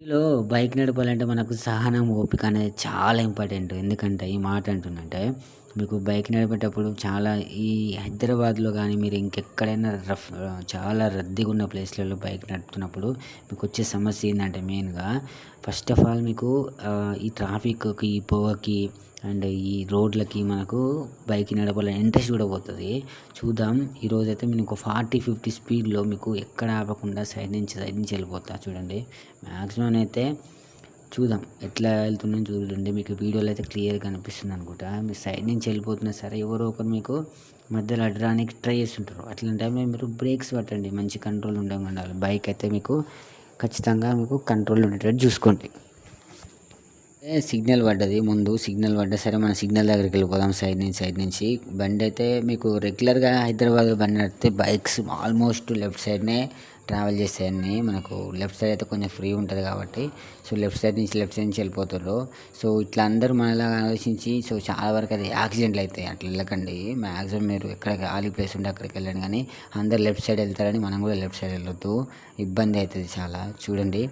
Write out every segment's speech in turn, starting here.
ఇందులో బైక్ నడపాలంటే మనకు సహనం ఓపిక అనేది చాలా ఇంపార్టెంట్. ఎందుకంటే ఈ మాట అంటుందంటే మీకు బైక్ నడిపేటప్పుడు చాలా ఈ హైదరాబాద్లో కానీ మీరు ఇంకెక్కడైనా రఫ్ చాలా రద్దీగా ఉన్న ప్లేస్లలో బైక్ నడుపుతున్నప్పుడు మీకు వచ్చే సమస్య ఏంటంటే మెయిన్గా ఫస్ట్ ఆఫ్ ఆల్ మీకు ఈ ట్రాఫిక్కి ఈ పొగకి అండ్ ఈ రోడ్లకి మనకు బైక్ నడపాలని ఇంట్రెస్ట్ కూడా పోతుంది. చూద్దాం ఈరోజు అయితే నేను ఒక ఫార్టీ ఫిఫ్టీ స్పీడ్లో మీకు ఎక్కడ ఆపకుండా సైడ్ నుంచి సైడ్ నుంచి వెళ్ళిపోతా చూడండి. మ్యాక్సిమం అయితే చూద్దాం. ఎట్లా వెళ్తున్నాను చూడండి. మీకు వీడియోలో అయితే క్లియర్గా అనిపిస్తుంది అనుకుంటా. మీ సైడ్ నుంచి వెళ్ళిపోతున్నా సరే ఎవరో ఒకరు మీకు మధ్యలో అడ్డడానికి ట్రై చేస్తుంటారు. అట్లాంటి టైంలో మీరు బ్రేక్స్ పట్టండి. మంచి కంట్రోల్ ఉండగా ఉండాలి బైక్ అయితే మీకు ఖచ్చితంగా మీకు కంట్రోల్ ఉండేటట్టు చూసుకోండి. సిగ్నల్ పడ్డది. ముందు సిగ్నల్ పడ్డా సరే మన సిగ్నల్ దగ్గరికి వెళ్ళిపోదాం సైడ్ నుంచి సైడ్ నుంచి. బండి అయితే మీకు రెగ్యులర్గా హైదరాబాద్లో బండి నడితే బైక్స్ ఆల్మోస్ట్ లెఫ్ట్ సైడ్నే ట్రావెల్ చేసేయన్ని మనకు లెఫ్ట్ సైడ్ అయితే కొంచెం ఫ్రీ ఉంటుంది కాబట్టి సో లెఫ్ట్ సైడ్ నుంచి లెఫ్ట్ సైడ్ నుంచి వెళ్ళిపోతారు సో ఇట్లా అందరూ మనలాగా ఆలోచించి సో చాలా వరకు అది యాక్సిడెంట్లు అవుతాయి అట్లా వెళ్ళకండి. మ్యాక్సిమం మీరు ఎక్కడ ఖాళీ ప్లేస్ ఉంటే అక్కడికి వెళ్ళండి కానీ అందరు లెఫ్ట్ సైడ్ వెళ్తారని మనం కూడా లెఫ్ట్ సైడ్ వెళ్ళొద్దు. ఇబ్బంది అవుతుంది చాలా. చూడండి.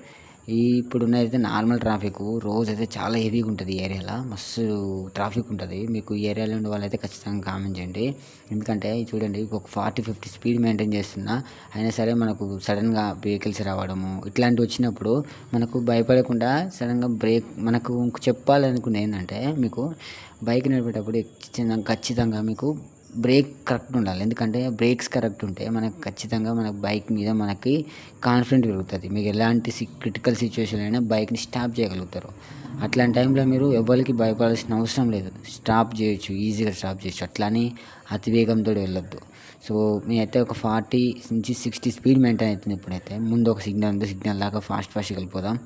ఈ ఇప్పుడున్నదైతే నార్మల్ ట్రాఫిక్. రోజు అయితే చాలా హెవీగా ఉంటుంది ఈ ఏరియాలో. మస్తు ట్రాఫిక్ ఉంటుంది మీకు ఈ ఏరియాలో ఉండే వాళ్ళైతే ఖచ్చితంగా కామెంట్ చేయండి. ఎందుకంటే చూడండి ఒక ఫార్టీ ఫిఫ్టీ స్పీడ్ మెయింటైన్ చేస్తున్నా అయినా సరే మనకు సడన్గా వెహికల్స్ రావడము ఇట్లాంటివి వచ్చినప్పుడు మనకు భయపడకుండా సడన్గా బ్రేక్ మనకు చెప్పాలనుకునే ఏంటంటే మీకు బైక్ నడిపేటప్పుడు ఖచ్చితంగా మీకు బ్రేక్ కరెక్ట్ ఉండాలి. ఎందుకంటే బ్రేక్స్ కరెక్ట్ ఉంటే మనకు ఖచ్చితంగా మన బైక్ మీద మనకి కాన్ఫిడెంట్ పెరుగుతుంది. మీకు ఎలాంటి క్రిటికల్ సిచ్యువేషన్ అయినా బైక్ని స్టాప్ చేయగలుగుతారు. అట్లాంటి టైంలో మీరు ఎవరికి భయపడాల్సిన అవసరం లేదు. స్టాప్ చేయొచ్చు ఈజీగా స్టాప్ చేయొచ్చు. అట్లానే అతి వేగంతో వెళ్ళొద్దు. సో మీ అయితే ఒక ఫార్టీ నుంచి సిక్స్టీ స్పీడ్ మెయింటైన్ అవుతుంది ఇప్పుడైతే ముందు ఒక సిగ్నల్ ఉంది సిగ్నల్ లాగా ఫాస్ట్ ఫాస్ట్గా వెళ్ళిపోదాం.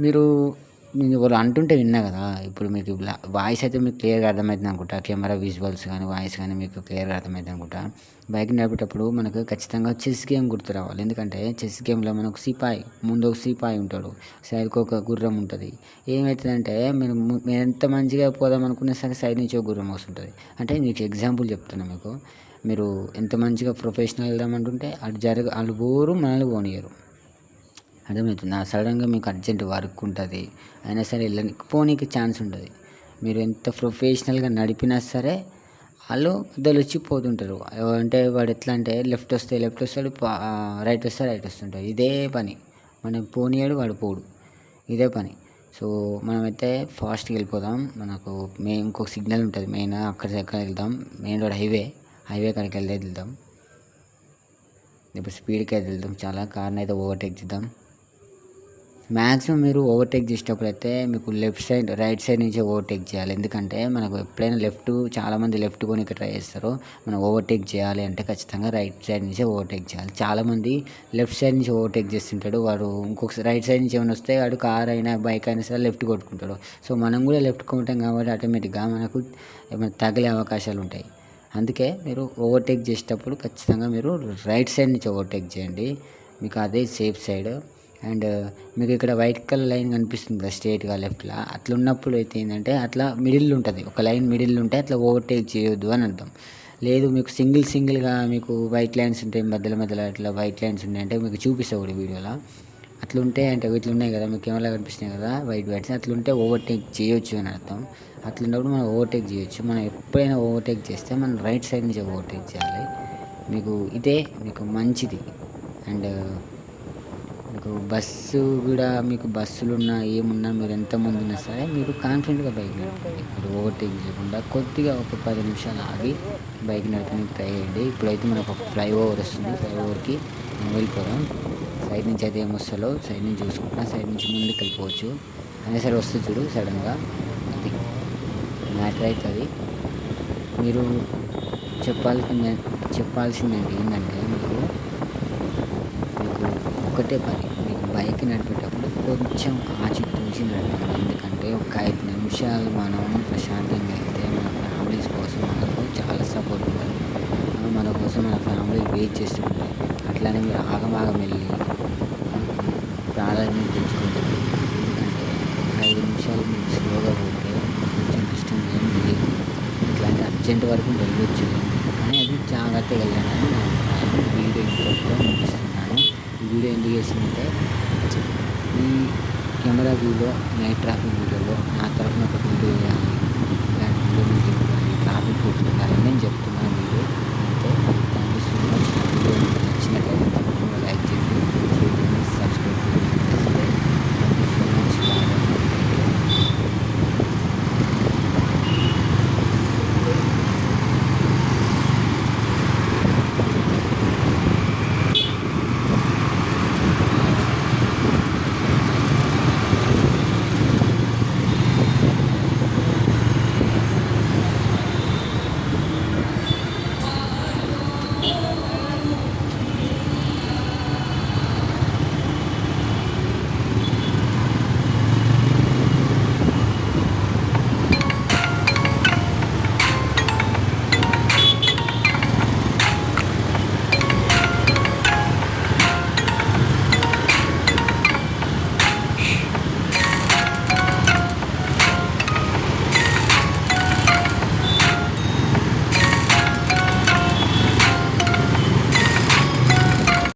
మీరు నేను ఎవరు అంటుంటే విన్నా కదా. ఇప్పుడు మీకు వాయిస్ అయితే మీకు క్లియర్గా అర్థమవుతుంది అనుకుంటా. కెమెరా విజువల్స్ కానీ వాయిస్ కానీ మీకు క్లియర్గా అర్థమవుతుంది అనుకుంటా. బైక్ నడిపేటప్పుడు మనకు ఖచ్చితంగా చెస్ గేమ్ గుర్తు రావాలి. ఎందుకంటే చెస్ గేమ్లో మనకు సిపాయి ముందు ఒక సిపాయి ఉంటాడు. సైడ్కి ఒక గుర్రం ఉంటుంది. ఏమవుతుందంటే మీరు ఎంత మంచిగా పోదాం అనుకున్నా సరే సైడ్ నుంచి ఒక గుర్రం వస్తుంటుంది. అంటే మీకు ఎగ్జాంపుల్ చెప్తున్నా మీకు. మీరు ఎంత మంచిగా ప్రొఫెషనల్ వెళ్దామంటుంటే అటు జరగ వాళ్ళు పోరు మనల్ని పోనీయరు. అర్థమవుతుందా. సడన్గా మీకు అర్జెంట్ వర్క్ ఉంటుంది. అయినా సరే వెళ్ళని పోనీకి ఛాన్స్ ఉంటుంది మీరు ఎంత ప్రొఫెషనల్గా నడిపినా సరే వాళ్ళు ఇద్దరు పోతుంటారు. అంటే వాడు ఎట్లా అంటే లెఫ్ట్ వస్తే లెఫ్ట్ వస్తాడు రైట్ వస్తే రైట్ వస్తుంటాడు. ఇదే పని. మనం పోనీయాడు వాడు పోడు. ఇదే పని. సో మనమైతే ఫాస్ట్గా వెళ్ళిపోదాం. మనకు మెయిన్ ఇంకొక సిగ్నల్ ఉంటుంది. మెయిన్ అక్కడ ఎక్కడ వెళ్దాం. Main road highway. హైవే కాడికి వెళ్తే వెళ్దాం. ఇప్పుడు స్పీడ్కి అయితే వెళ్దాం. చాలా కార్ని అయితే ఓవర్టేక్ చేద్దాం. మ్యాక్సిమం మీరు ఓవర్టేక్ చేసేటప్పుడు అయితే మీకు లెఫ్ట్ సైడ్ రైట్ సైడ్ నుంచి ఓవర్టేక్ చేయాలి. ఎందుకంటే మనకు ఎప్పుడైనా లెఫ్ట్ చాలామంది లెఫ్ట్ కొని ట్రై చేస్తారు. మనం ఓవర్టేక్ చేయాలి అంటే ఖచ్చితంగా రైట్ సైడ్ నుంచి ఓవర్టేక్ చేయాలి. చాలామంది లెఫ్ట్ సైడ్ నుంచి ఓవర్టేక్ చేస్తుంటాడు. వాడు ఇంకొకసారి రైట్ సైడ్ నుంచి ఏమైనా వస్తే వాడు కార్ అయినా బైక్ అయినా సరే లెఫ్ట్ కొట్టుకుంటాడు. సో మనం కూడా లెఫ్ట్ కొట్టాం కాబట్టి ఆటోమేటిక్గా మనకు ఏమైనా తగిలే అవకాశాలు ఉంటాయి. అందుకే మీరు ఓవర్టేక్ చేసేటప్పుడు ఖచ్చితంగా మీరు రైట్ సైడ్ నుంచి ఓవర్టేక్ చేయండి. మీకు అదే సేఫ్ సైడ్. అండ్ మీకు ఇక్కడ వైట్ కలర్ లైన్ కనిపిస్తుంది కదా స్ట్రేట్గా లెఫ్ట్లో అట్లా ఉన్నప్పుడు అయితే ఏంటంటే అట్లా మిడిల్ ఉంటుంది. ఒక లైన్ మిడిల్ ఉంటే అట్లా ఓవర్టేక్ చేయొద్దు అని అర్థం. లేదు మీకు సింగిల్ సింగిల్గా మీకు వైట్ లైన్స్ ఉంటాయి మధ్యలో మధ్యలో అట్లా వైట్ లైన్స్ ఉన్నాయంటే మీకు చూపిస్తావు కూడా వీడియోలో అట్లా ఉంటే అంటే ఇట్లా ఉన్నాయి కదా మీకు కెమెరా కనిపిస్తున్నాయి కదా వైట్ వైట్స్ అట్లుంటే ఉంటే ఓవర్టేక్ చేయొచ్చు అని అర్థం. అట్లున్నప్పుడు మనం ఓవర్టేక్ చేయొచ్చు. మనం ఎప్పుడైనా ఓవర్టేక్ చేస్తే మనం రైట్ సైడ్ నుంచి ఓవర్టేక్ చేయాలి. మీకు ఇదే మీకు మంచిది. అండ్ మీకు బస్సు కూడా మీకు బస్సులు ఉన్నా ఏమున్నా మీరు ఎంత ముందు ఉన్నా సరే మీరు కాన్ఫిడెంట్గా బైక్ నడపండి. ఇప్పుడు ఓవర్టేక్ చేయకుండా కొద్దిగా ఒక పది నిమిషాలు ఆగి బైక్ నడపడానికి ట్రై చేయండి. ఇప్పుడైతే మనకు ఒక ఫ్లైఓవర్ వస్తుంది. ఫ్లైఓవర్కి మనం వెళ్ళిపోదాం. సైడ్ నుంచి అయితే ఏమొస్తుందో సైడ్ నుంచి చూసుకుంటా. సైడ్ నుంచి ముందుకు వెళ్ళిపోవచ్చు. అనే సరే వస్తుంది చూడు సడన్గా అది మ్యాటర్ అవుతుంది. మీరు చెప్పాల్సింది చెప్పాల్సిందంటే ఏంటంటే ఒకటే పని. మీకు బైక్ నడిపేటప్పుడు కొంచెం ఆచితూచి నడపాలి ఎందుకంటే ఒక ఐదు నిమిషాలు మనం ప్రశాంతంగా అయితే మన ఫ్యామిలీస్ కోసం మనకు చాలా సపోర్ట్ ఉంటుంది. మన కోసం మన ఫ్యామిలీ వెయిట్ చేస్తుంటాయి అట్లానే మీరు ఆగమాగం వెళ్ళి ప్రాధాన్యత తెచ్చుకుంటారు ఎందుకంటే ఐదు నిమిషాలు మీరు స్లోగా పోతే కొంచెం కష్టం ఏం లేదు. ఇట్లాంటి అర్జెంట్ వరకు వెళ్ళొచ్చు. కానీ అది జాగ్రత్తగా వెళ్ళాలని నా వీడియో ఇంట్లో కూడా వీడియో ఎందుకు చేసిందంటే ఈ కెమెరా వ్యూలో నైట్ ట్రాఫిక్ వీడియోలో నా తరఫున ఒక వీడియో వేయాలి ఇలాంటి వీడియో మీకు ఇవ్వాలి ట్రాఫిక్ గుర్తుండాలని నేను చెప్తున్నాను వీడియో. అంటే థ్యాంక్ యూ సో మచ్ నా వీడియో నచ్చినట్లయితే